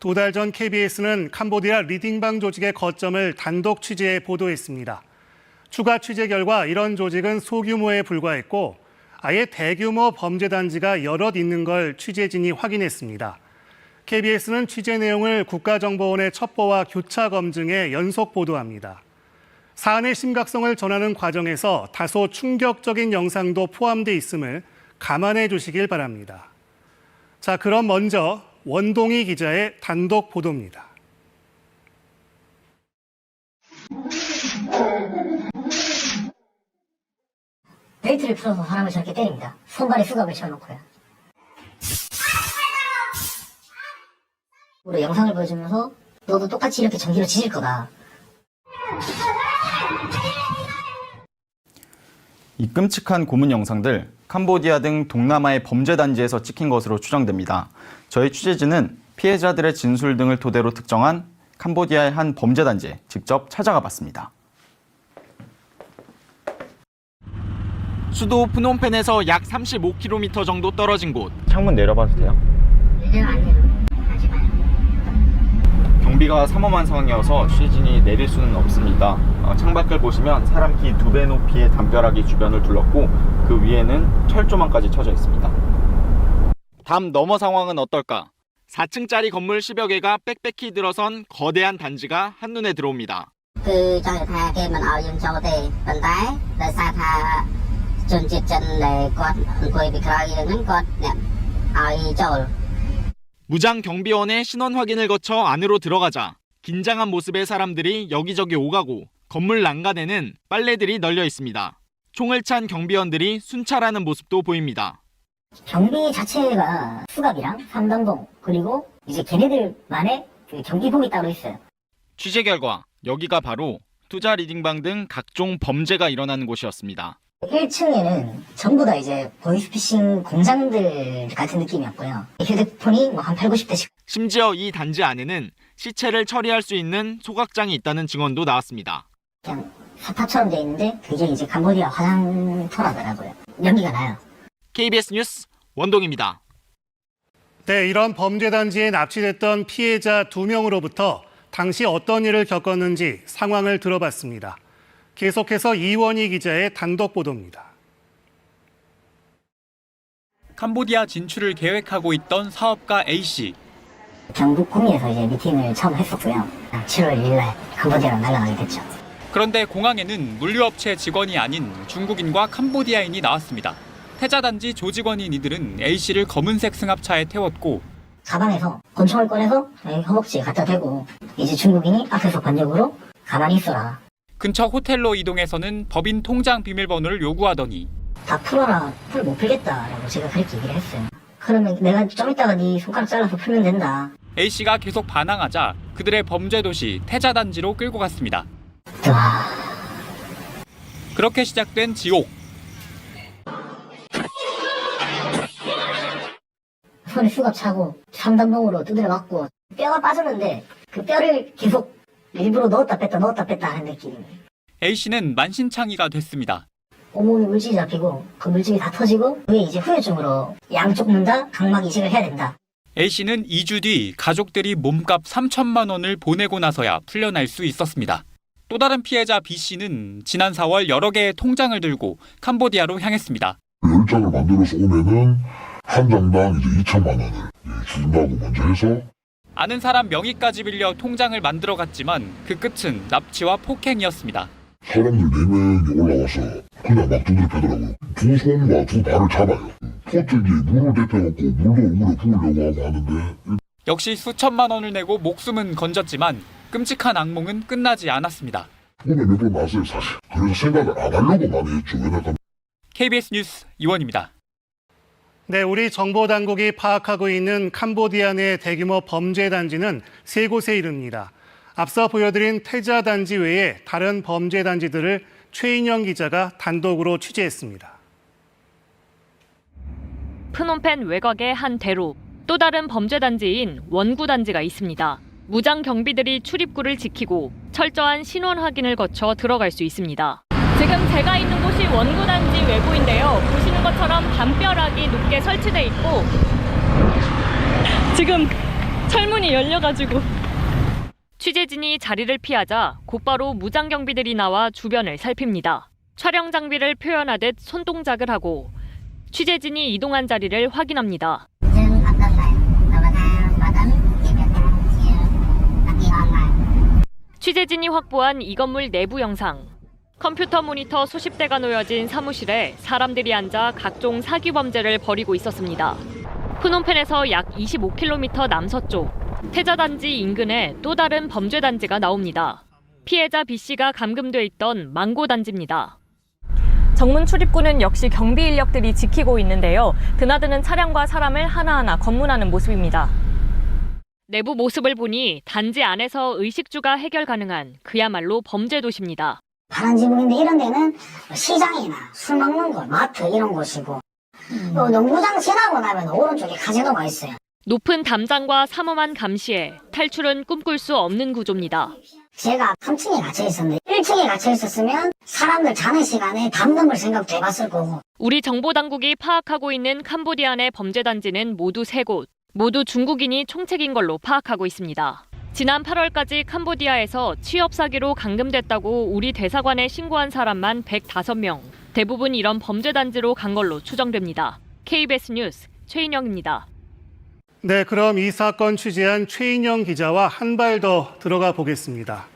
두 달 전 KBS는 캄보디아 리딩방 조직의 거점을 단독 취재해 보도했습니다. 추가 취재 결과 이런 조직은 소규모에 불과했고 아예 대규모 범죄 단지가 여럿 있는 걸 취재진이 확인했습니다. KBS는 취재 내용을 국가정보원의 첩보와 교차 검증에 연속 보도합니다. 사안의 심각성을 전하는 과정에서 다소 충격적인 영상도 포함돼 있음을 감안해 주시길 바랍니다. 자, 그럼 먼저 원동희 기자의 단독 보도입니다. 벨트를 풀어서 사람을 저렇게 때립니다. 손발에 수갑을 채워놓고요. 우리 영상을 보여주면서 너도 똑같이 이렇게 전기로 지질 거다. 이 끔찍한 고문 영상들 캄보디아 등 동남아의 범죄 단지에서 찍힌 것으로 추정됩니다. 저희 취재진은 피해자들의 진술 등을 토대로 특정한 캄보디아의 한 범죄 단지에 직접 찾아가 봤습니다. 수도 프놈펜에서 약 35km 정도 떨어진 곳. 창문 내려봐도 돼요? 이제는 안 돼요. 하지 마요. 경비가 삼엄한 상황이어서 취재진이 내릴 수는 없습니다. 어, 창밖을 보시면 사람 키 두 배 높이의 담벼락이 주변을 둘렀고 그 위에는 철조망까지 쳐져 있습니다. 담 너머 상황은 어떨까? 4층짜리 건물 10여 개가 빽빽히 들어선 거대한 단지가 한눈에 들어옵니다. គឺចង់ថាគេមិនឲ្យយើងចូលទេប៉ុន្តែដោយសារថាជនជាតិចិនដែលគាត់អង្គុយពីក្រោយយើងហ្នឹងគាត់អ្នកឲ្យចូល 무장 경비원의 신원 확인을 거쳐 안으로 들어가자 긴장한 모습의 사람들이 여기저기 오가고 건물 난간에는 빨래들이 널려 있습니다. 총을 찬 경비원들이 순찰하는 모습도 보입니다. 경비 자체가 수갑이랑 삼단봉 그리고 이제 걔네들만의 그 경비복이 따로 있어요. 취재 결과 여기가 바로 투자 리딩방 등 각종 범죄가 일어나는 곳이었습니다. 1층에는 전부 다 이제 보이스피싱 공장들 같은 느낌이었고요. 휴대폰이 뭐 한 8, 90대씩 심지어 이 단지 안에는 시체를 처리할 수 있는 소각장이 있다는 증언도 나왔습니다. 그냥 사탑처럼 돼 있는데 그게 이제 캄보디아 화장터라더라고요. 연기가 나요. KBS 뉴스 원동입니다. 네, 이런 범죄 단지에 납치됐던 피해자 두 명으로부터 당시 어떤 일을 겪었는지 상황을 들어봤습니다. 계속해서 이원희 기자의 단독 보도입니다. 캄보디아 진출을 계획하고 있던 사업가 A씨. 경북 구미에서 이제 미팅을 처음 했었고요. 7월 1일 날 캄보디아로 날아가게 됐죠. 그런데 공항에는 물류업체 직원이 아닌 중국인과 캄보디아인이 나왔습니다. 태자단지 조직원인 이들은 A씨를 검은색 승합차에 태웠고 가방에서 권총을 꺼내서 여기 허벅지에 갖다 대고 이제 중국인이 앞에서 번역으로 가만히 있어라. 근처 호텔로 이동해서는 법인 통장 비밀번호를 요구하더니 다 풀어라. 풀 못 풀겠다라고 제가 그렇게 얘기를 했어요. 그러면 내가 좀 이따가 네 손가락 잘라서 풀면 된다. A씨가 계속 반항하자 그들의 범죄 도시 태자단지로 끌고 갔습니다. 와, 그렇게 시작된 지옥. 손에 수갑 차고 삼단봉으로 두드려 맞고 뼈가 빠졌는데 그 뼈를 계속 일부러 넣었다 뺐다 넣었다 뺐다 하는 느낌이에요. A씨는 만신창이가 됐습니다. 온몸에 물질이 잡히고 그 물질이 다 터지고 그게 이제 후유증으로 양쪽 눈다 각막 이식을 해야 된다. A씨는 2주 뒤 가족들이 몸값 3천만 원을 보내고 나서야 풀려날 수 있었습니다. 또 다른 피해자 B씨는 지난 4월 여러 개의 통장을 들고 캄보디아로 향했습니다. 열 장을 만들어서 오면은 한 장당 이제 2천만 원을 예, 준다고 먼저 해서 아는 사람 명의까지 빌려 통장을 만들어 갔지만 그 끝은 납치와 폭행이었습니다. 사람들 네명이 올라와서 그냥 막 두드려 패더라고요. 두 손과 두 발을 잡아요. 포트기 물을 대표갖고 물도 물에 부으려고 하고 하는데 역시 수천만 원을 내고 목숨은 건졌지만 끔찍한 악몽은 끝나지 않았습니다. 꿈에 몇번 났어요 사실. 그래서 생각을 안 하려고 많이 했죠. 왜냐하면 KBS 뉴스 이원입니다. 네, 우리 정보 당국이 파악하고 있는 캄보디아 내 대규모 범죄 단지는 세 곳에 이릅니다. 앞서 보여드린 태자 단지 외에 다른 범죄 단지들을 최인영 기자가 단독으로 취재했습니다. 프놈펜 외곽의 한 대로 또 다른 범죄 단지인 원구 단지가 있습니다. 무장 경비들이 출입구를 지키고 철저한 신원 확인을 거쳐 들어갈 수 있습니다. 지금 제가 있는 곳이 원구 단지 외부인데요. 보시는 것처럼 담벼락이 높게 설치되어 있고 지금 철문이 열려가지고 취재진이 자리를 피하자 곧바로 무장경비들이 나와 주변을 살핍니다. 촬영 장비를 표현하듯 손동작을 하고 취재진이 이동한 자리를 확인합니다. 취재진이 확보한 이 건물 내부 영상. 컴퓨터 모니터 수십 대가 놓여진 사무실에 사람들이 앉아 각종 사기 범죄를 벌이고 있었습니다. 프놈펜에서 약 25km 남서쪽 태자 단지 인근에 또 다른 범죄 단지가 나옵니다. 피해자 B 씨가 감금돼 있던 망고 단지입니다. 정문 출입구는 역시 경비 인력들이 지키고 있는데요. 드나드는 차량과 사람을 하나하나 검문하는 모습입니다. 내부 모습을 보니 단지 안에서 의식주가 해결 가능한 그야말로 범죄 도시입니다. 다른 지붕인데 이런 데는 시장이나 술 먹는 곳, 마트 이런 곳이고 또 농구장 지나고 나면 오른쪽에 카지노가 있어요. 높은 담장과 삼엄한 감시에 탈출은 꿈꿀 수 없는 구조입니다. 제가 3층에 갇혀 있었는데 1층에 갇혀 있었으면 사람들 자는 시간에 담금을 생각도 해봤을 거고 우리 정보 당국이 파악하고 있는 캄보디아 내 범죄 단지는 모두 세 곳, 모두 중국인이 총책인 걸로 파악하고 있습니다. 지난 8월까지 캄보디아에서 취업 사기로 감금됐다고 우리 대사관에 신고한 사람만 105명. 대부분 이런 범죄 단지로 간 걸로 추정됩니다. KBS 뉴스 최인영입니다. 네, 그럼 이 사건 취재한 최인영 기자와 한 발 더 들어가 보겠습니다.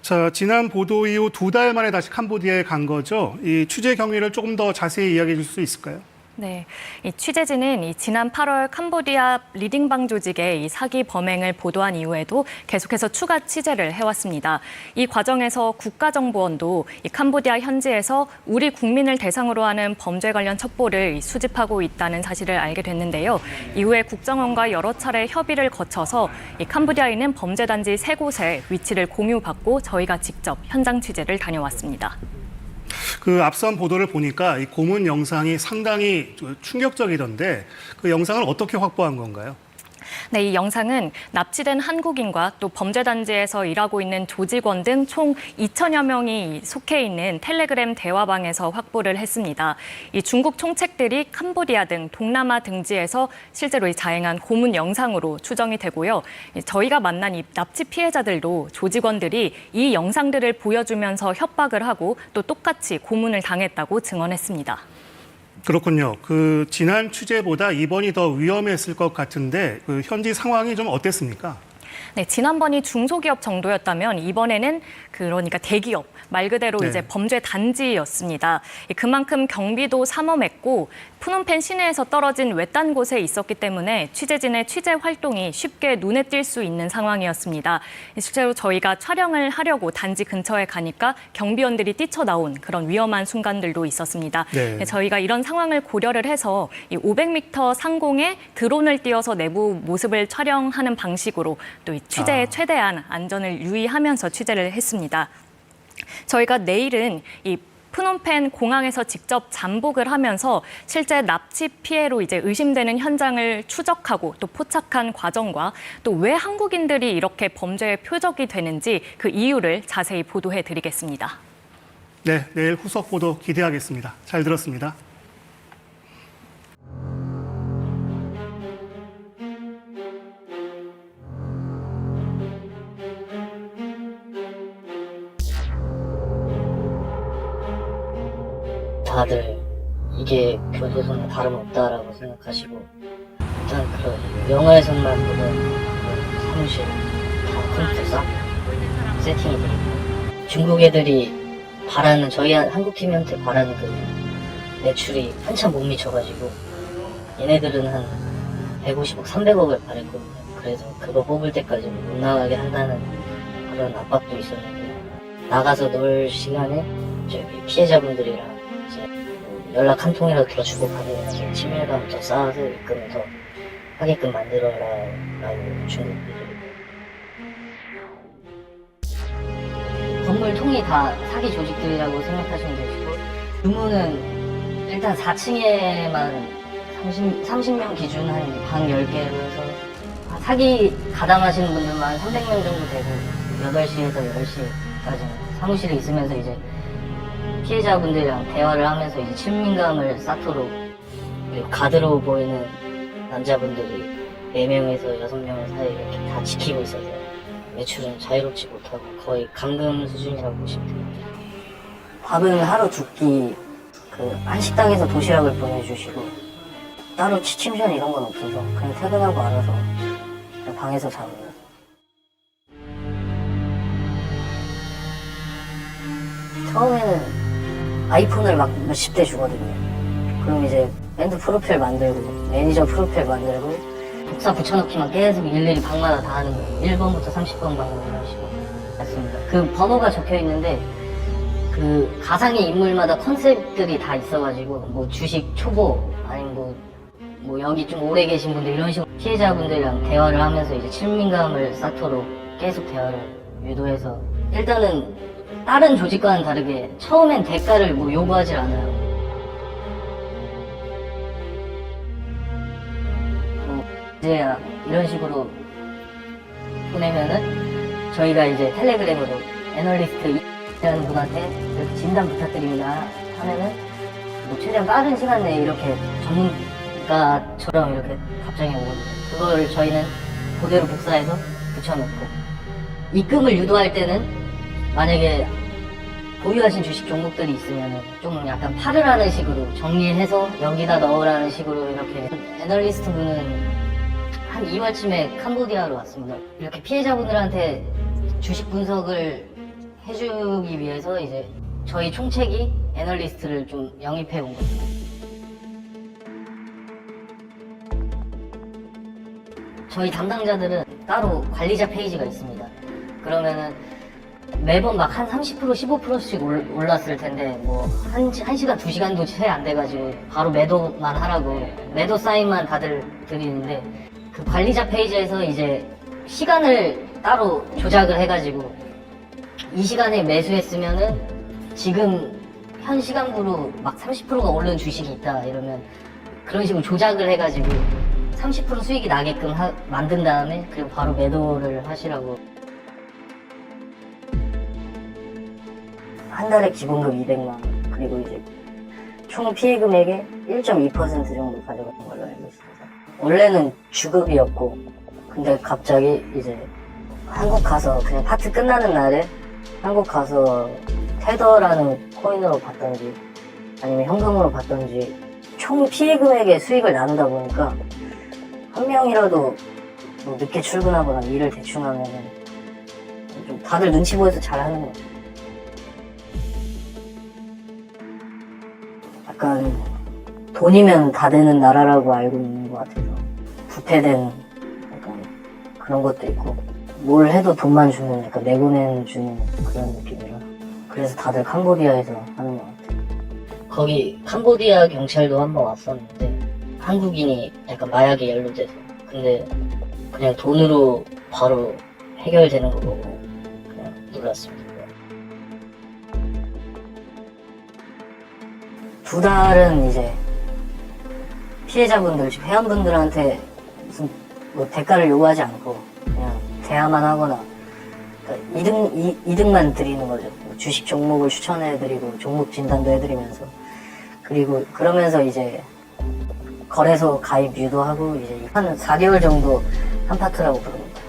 자, 지난 보도 이후 두 달 만에 다시 캄보디아에 간 거죠. 이 취재 경위를 조금 더 자세히 이야기해 줄 수 있을까요? 네, 이 취재진은 이 지난 8월 캄보디아 리딩방 조직의 이 사기 범행을 보도한 이후에도 계속해서 추가 취재를 해왔습니다. 이 과정에서 국가정보원도 이 캄보디아 현지에서 우리 국민을 대상으로 하는 범죄 관련 첩보를 이 수집하고 있다는 사실을 알게 됐는데요. 이후에 국정원과 여러 차례 협의를 거쳐서 이 캄보디아에 있는 범죄 단지 세 곳의 위치를 공유받고 저희가 직접 현장 취재를 다녀왔습니다. 그 앞선 보도를 보니까 이 고문 영상이 상당히 충격적이던데 그 영상을 어떻게 확보한 건가요? 네, 이 영상은 납치된 한국인과 또 범죄 단지에서 일하고 있는 조직원 등 총 2천여 명이 속해 있는 텔레그램 대화방에서 확보를 했습니다. 이 중국 총책들이 캄보디아 등 동남아 등지에서 실제로 이 자행한 고문 영상으로 추정이 되고요. 이 저희가 만난 이 납치 피해자들도 조직원들이 이 영상들을 보여주면서 협박을 하고 또 똑같이 고문을 당했다고 증언했습니다. 그렇군요. 그 지난 취재보다 이번이 더 위험했을 것 같은데 그 현지 상황이 좀 어땠습니까? 네, 지난번이 중소기업 정도였다면 이번에는 그러니까 대기업 말 그대로 네. 이제 범죄 단지였습니다. 그만큼 경비도 삼엄했고 푸놈펜 시내에서 떨어진 외딴 곳에 있었기 때문에 취재진의 취재 활동이 쉽게 눈에 띌 수 있는 상황이었습니다. 실제로 저희가 촬영을 하려고 단지 근처에 가니까 경비원들이 뛰쳐나온 그런 위험한 순간들도 있었습니다. 네. 저희가 이런 상황을 고려를 해서 이 500m 상공에 드론을 띄워서 내부 모습을 촬영하는 방식으로 또이 취재에 아. 최대한 안전을 유의하면서 취재를 했습니다. 저희가 내일은 이 프놈펜 공항에서 직접 잠복을 하면서 실제 납치 피해로 이제 의심되는 현장을 추적하고 또 포착한 과정과 또 왜 한국인들이 이렇게 범죄의 표적이 되는지 그 이유를 자세히 보도해 드리겠습니다. 네, 내일 후속 보도 기대하겠습니다. 잘 들었습니다. 다들 이게 교도소는 다름없다라고 생각하시고 일단 그 영화에서만 보던 그 사무실 다 컴퓨터 싹 세팅이 돼 있고 중국 애들이 바라는 저희 한국 팀한테 바라는 그 매출이 한참 못 미쳐가지고 얘네들은 한 150억, 300억을 바랬거든요. 그래서 그거 뽑을 때까지 못 나가게 한다는 그런 압박도 있었는데 나가서 놀 시간에 저기 피해자분들이랑 연락 한 통이라도 더 주고 가면 이제 친밀감 더 쌓아게끔 더 하게끔 만들어라라고 중국들이 건물 통이 다 사기 조직들이라고 생각하시면 되시고 규모는 일단 4층에만 30, 30명 기준 한방 10개로 해서 아, 사기 가담하시는 분들만 300명 정도 되고 8시에서 10시까지는 사무실에 있으면서 이제 피해자분들이랑 대화를 하면서 이제 친밀감을 쌓도록 가드로 보이는 남자분들이 4명에서 6명 사이 이렇게 다 지키고 있어서 매출은 자유롭지 못하고 거의 감금 수준이라고 보시면 됩니다. 밥은 하루 두 끼, 그, 한식당에서 도시락을 보내주시고, 따로 취침션 이런 건 없어서 그냥 퇴근하고 알아서 그냥 방에서 자고요. 처음에는 아이폰을 막 몇십 대 주거든요. 그럼 이제 밴드 프로필 만들고 매니저 프로필 만들고 복사 붙여넣기만 계속 일일이 방마다 다 하는 거예요. 1번부터 30번 방으로 식으로 맞습니다. 그 번호가 적혀 있는데 그 가상의 인물마다 컨셉들이 다 있어가지고 뭐 주식 초보 아니면 뭐, 뭐 여기 좀 오래 계신 분들 이런 식으로 피해자분들이랑 대화를 하면서 이제 친밀감을 쌓도록 계속 대화를 유도해서 일단은 다른 조직과는 다르게 처음엔 대가를 뭐 요구하지 않아요. 뭐 이제 이런 식으로 보내면은 저희가 이제 텔레그램으로 애널리스트 이라는 분한테 진단 부탁드립니다 하면은 뭐 최대한 빠른 시간 내에 이렇게 전문가처럼 이렇게 답장이 오거든요. 그걸 저희는 그대로 복사해서 붙여놓고 입금을 유도할 때는 만약에 보유하신 주식 종목들이 있으면 좀 약간 팔을 하는 식으로 정리해서 여기다 넣으라는 식으로 이렇게 애널리스트 분은 한 2월쯤에 캄보디아로 왔습니다. 이렇게 피해자분들한테 주식 분석을 해주기 위해서 이제 저희 총책이 애널리스트를 좀 영입해 온 겁니다. 저희 담당자들은 따로 관리자 페이지가 있습니다. 그러면은 매번 막 한 30% 15%씩 올, 올랐을 텐데 뭐 한, 한 시간 두 시간도 채 안 돼가지고 바로 매도만 하라고 매도 사인만 다들 드리는데 그 관리자 페이지에서 이제 시간을 따로 조작을 해가지고 이 시간에 매수했으면은 지금 현 시간부로 막 30%가 오른 주식이 있다 이러면 그런 식으로 조작을 해가지고 30% 수익이 나게끔 하- 만든 다음에 그리고 바로 매도를 하시라고 한 달에 기본급 200만 원 그리고 이제 총 피해 금액의 1.2% 정도 가져가는 걸로 알고 있습니다. 원래는 주급이었고 근데 갑자기 이제 한국 가서 그냥 파트 끝나는 날에 한국 가서 테더라는 코인으로 받던지 아니면 현금으로 받던지 총 피해 금액의 수익을 나누다 보니까 한 명이라도 뭐 늦게 출근하거나 일을 대충 하면은 좀 다들 눈치 보여서 잘하는 거 같아요. 약간 돈이면 다 되는 나라라고 알고 있는 것 같아서 부패된 약간 그런 것도 있고 뭘 해도 돈만 주면 약간 내보내 주는 그런 느낌이라. 그래서 다들 캄보디아에서 하는 것 같아요. 거기 캄보디아 경찰도 한 번 왔었는데 한국인이 약간 마약에 연루돼서. 근데 그냥 돈으로 바로 해결되는 거 보고 그냥 놀랐습니다 두 달은 이제 피해자분들, 즉 회원분들한테 무슨 뭐 대가를 요구하지 않고 그냥 대화만 하거나 그러니까 이득, 이, 이득만 드리는 거죠. 뭐 주식 종목을 추천해드리고 종목 진단도 해드리면서 그리고 그러면서 이제 거래소 가입 유도하고 이제 한 4개월 정도 한 파트라고 부릅니다.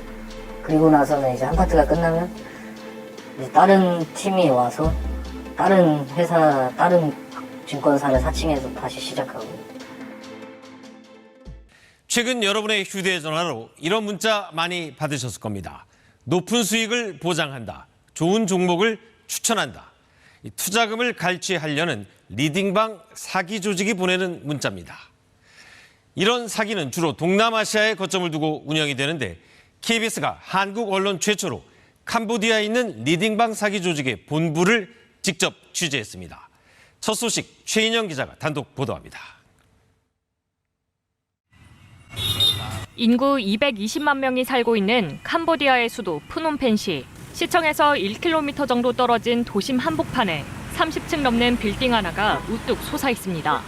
그리고 나서는 이제 한 파트가 끝나면 다른 팀이 와서 다른 회사, 다른 증권사를 사칭해서 다시 시작하고 최근 여러분의 휴대전화로 이런 문자 많이 받으셨을 겁니다. 높은 수익을 보장한다. 좋은 종목을 추천한다. 이 투자금을 갈취하려는 리딩방 사기 조직이 보내는 문자입니다. 이런 사기는 주로 동남아시아에 거점을 두고 운영이 되는데 KBS가 한국 언론 최초로 캄보디아에 있는 리딩방 사기 조직의 본부를 직접 취재했습니다. 첫 소식 최인영 기자가 단독 보도합니다. 인구 220만 명이 살고 있는 캄보디아의 수도 프놈펜시. 시청에서 1km 정도 떨어진 도심 한복판에 30층 넘는 빌딩 하나가 우뚝 솟아 있습니다.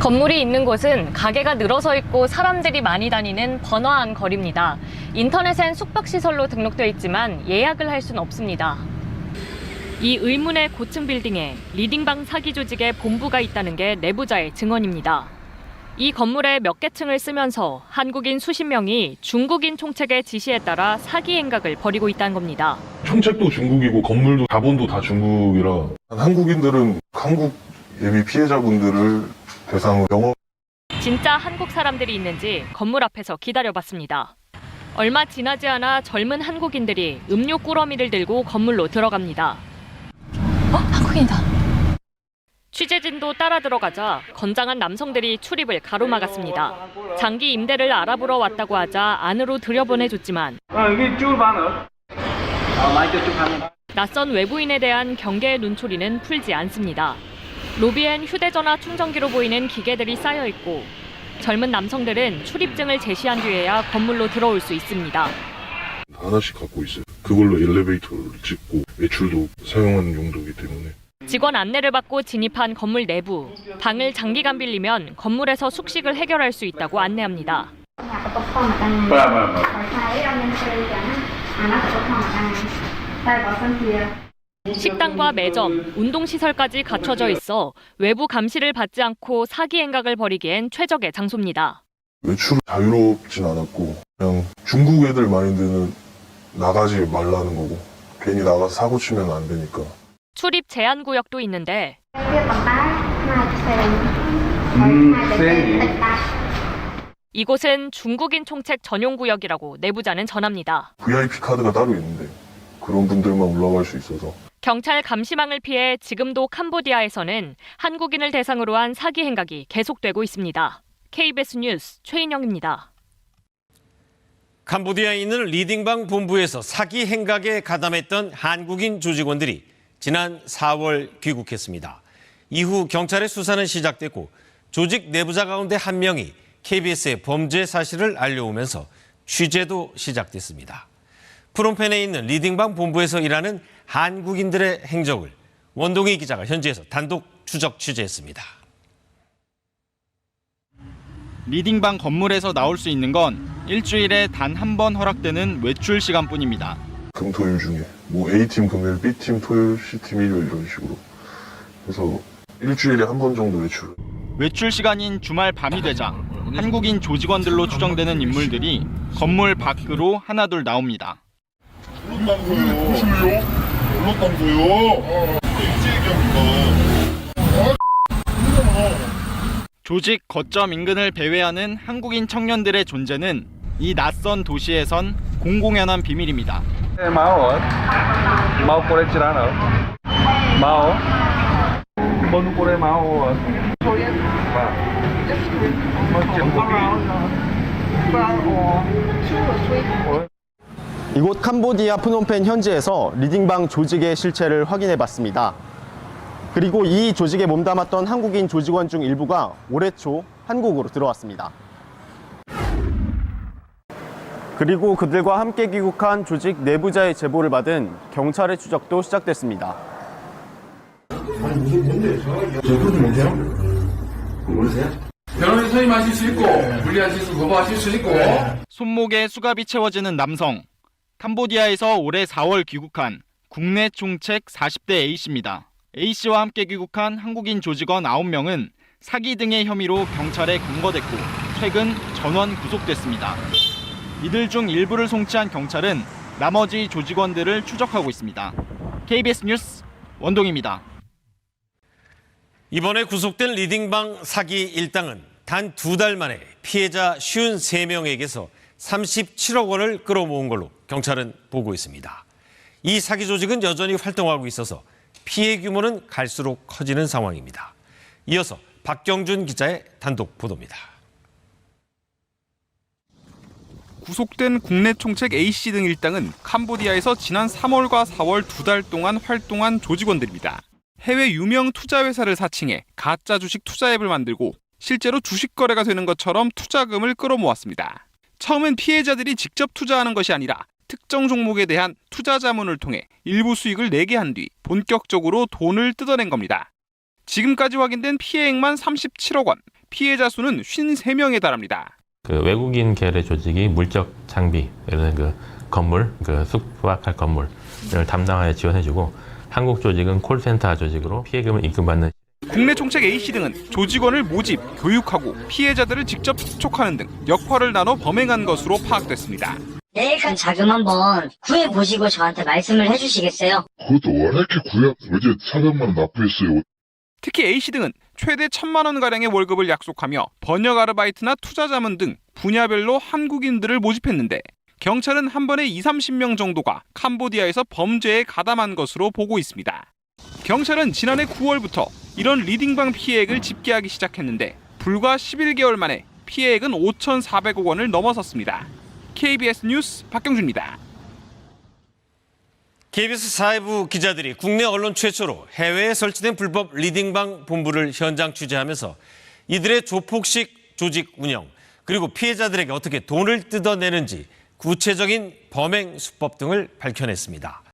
건물이 있는 곳은 가게가 늘어서 있고 사람들이 많이 다니는 번화한 거리입니다. 인터넷엔 숙박시설로 등록돼 있지만 예약을 할 수는 없습니다. 이 의문의 고층 빌딩에 리딩방 사기 조직의 본부가 있다는 게 내부자의 증언입니다. 이 건물의 몇 개 층을 쓰면서 한국인 수십 명이 중국인 총책의 지시에 따라 사기 행각을 벌이고 있다는 겁니다. 총책도 중국이고 건물도 자본도 다 중국이라 한국인들은 한국 예비 피해자분들을 대상으로 영업 진짜 한국 사람들이 있는지 건물 앞에서 기다려봤습니다. 얼마 지나지 않아 젊은 한국인들이 음료 꾸러미를 들고 건물로 들어갑니다. 어? 한국인이다. 취재진도 따라 들어가자 건장한 남성들이 출입을 가로막았습니다. 장기 임대를 알아보러 왔다고 하자 안으로 들여보내줬지만 낯선 외부인에 대한 경계의 눈초리는 풀지 않습니다. 로비엔 휴대전화 충전기로 보이는 기계들이 쌓여 있고 젊은 남성들은 출입증을 제시한 뒤에야 건물로 들어올 수 있습니다. 하나씩 갖고 있어요. 그걸로 엘리베이터를 찍고 외출도 사용하는 용도이기 때문에 직원 안내를 받고 진입한 건물 내부. 방을 장기간 빌리면 건물에서 숙식을 해결할 수 있다고 안내합니다. 식당과 매점, 운동시설까지 갖춰져 있어 외부 감시를 받지 않고 사기 행각을 벌이기엔 최적의 장소입니다. 외출 자유롭진 않았고 그냥 중국 애들 마인드는 나가지 말라는 거고 괜히 나가서 사고 치면 안 되니까 출입 제한 구역도 있는데 이곳은 중국인 총책 전용 구역이라고 내부자는 전합니다. VIP 카드가 따로 있는데 그런 분들만 올라갈 수 있어서 경찰 감시망을 피해 지금도 캄보디아에서는 한국인을 대상으로 한 사기 행각이 계속되고 있습니다. KBS 뉴스 최인영입니다. 캄보디아에 있는 리딩방 본부에서 사기 행각에 가담했던 한국인 조직원들이 지난 4월 귀국했습니다. 이후 경찰의 수사는 시작됐고 조직 내부자 가운데 한 명이 KBS에 범죄 사실을 알려오면서 취재도 시작됐습니다. 프롬펜에 있는 리딩방 본부에서 일하는 한국인들의 행적을 원동희 기자가 현지에서 단독 추적 취재했습니다. 리딩방 건물에서 나올 수 있는 건 일주일에 단 한 번 허락되는 외출 시간뿐입니다. 금토일 중에 뭐 A팀 금요일, B팀 토요일, C팀 일요일 이런 식으로 그래서 일주일에 한 번 정도 외출 외출 시간인 주말 밤이 되자 한국인 조직원들로 추정되는 인물들이 건물 밖으로 하나둘 나옵니다. 보실래요? 조직 거점 인근을 배회하는 한국인 청년들의 존재는 이 낯선 도시에선 공공연한 비밀입니다. Hả? Mau Korean hả? Mau Bên Korea mau hả? 이곳 캄보디아 프놈펜 현지에서 리딩방 조직의 실체를 확인해 봤습니다. 그리고 이 조직에 몸담았던 한국인 조직원 중 일부가 올해 초 한국으로 들어왔습니다. 그리고 그들과 함께 귀국한 조직 내부자의 제보를 받은 경찰의 추적도 시작됐습니다. 변호인 선임하실 수 있고 분리하실 수 거부하실 수 있고 손목에 수갑이 채워지는 남성. 캄보디아에서 올해 4월 귀국한 국내 총책 40대 A씨입니다. A씨와 함께 귀국한 한국인 조직원 9명은 사기 등의 혐의로 경찰에 검거됐고 최근 전원 구속됐습니다. 이들 중 일부를 송치한 경찰은 나머지 조직원들을 추적하고 있습니다. KBS 뉴스 원동입니다. 이번에 구속된 리딩방 사기 일당은 단 두 달 만에 피해자 53명에게서 37억 원을 끌어모은 걸로 경찰은 보고 있습니다. 이 사기 조직은 여전히 활동하고 있어서 피해 규모는 갈수록 커지는 상황입니다. 이어서 박경준 기자의 단독 보도입니다. 구속된 국내 총책 A씨 등 일당은 캄보디아에서 지난 3월과 4월 두 달 동안 활동한 조직원들입니다. 해외 유명 투자 회사를 사칭해 가짜 주식 투자 앱을 만들고 실제로 주식 거래가 되는 것처럼 투자금을 끌어모았습니다. 처음엔 피해자들이 직접 투자하는 것이 아니라 특정 종목에 대한 투자 자문을 통해 일부 수익을 내게 한 뒤 본격적으로 돈을 뜯어낸 겁니다. 지금까지 확인된 피해액만 37억 원, 피해자 수는 53명에 달합니다. 그 외국인 계열의 조직이 물적 장비, 예를 들어 그 건물, 그 숙박할 건물을 담당하여 지원해주고 한국 조직은 콜센터 조직으로 피해금을 입금받는 국내 총책 A씨 등은 조직원을 모집, 교육하고 피해자들을 직접 접촉하는 등 역할을 나눠 범행한 것으로 파악됐습니다. 내일 간 자금 한번 구해보시고 저한테 말씀을 해주시겠어요? 그것도 왜 이렇게 구약 어제 400만 원 납부했어요. 특히 A씨 등은 최대 천만 원 가량의 월급을 약속하며 번역 아르바이트나 투자 자문 등 분야별로 한국인들을 모집했는데 경찰은 한 번에 2, 30명 정도가 캄보디아에서 범죄에 가담한 것으로 보고 있습니다. 경찰은 지난해 9월부터 이런 리딩방 피해액을 집계하기 시작했는데 불과 11개월 만에 피해액은 5,400억 원을 넘어섰습니다. KBS 뉴스 박경준입니다. KBS 사회부 기자들이 국내 언론 최초로 해외에 설치된 불법 리딩방 본부를 현장 취재하면서 이들의 조폭식 조직 운영 그리고 피해자들에게 어떻게 돈을 뜯어내는지 구체적인 범행 수법 등을 밝혀냈습니다.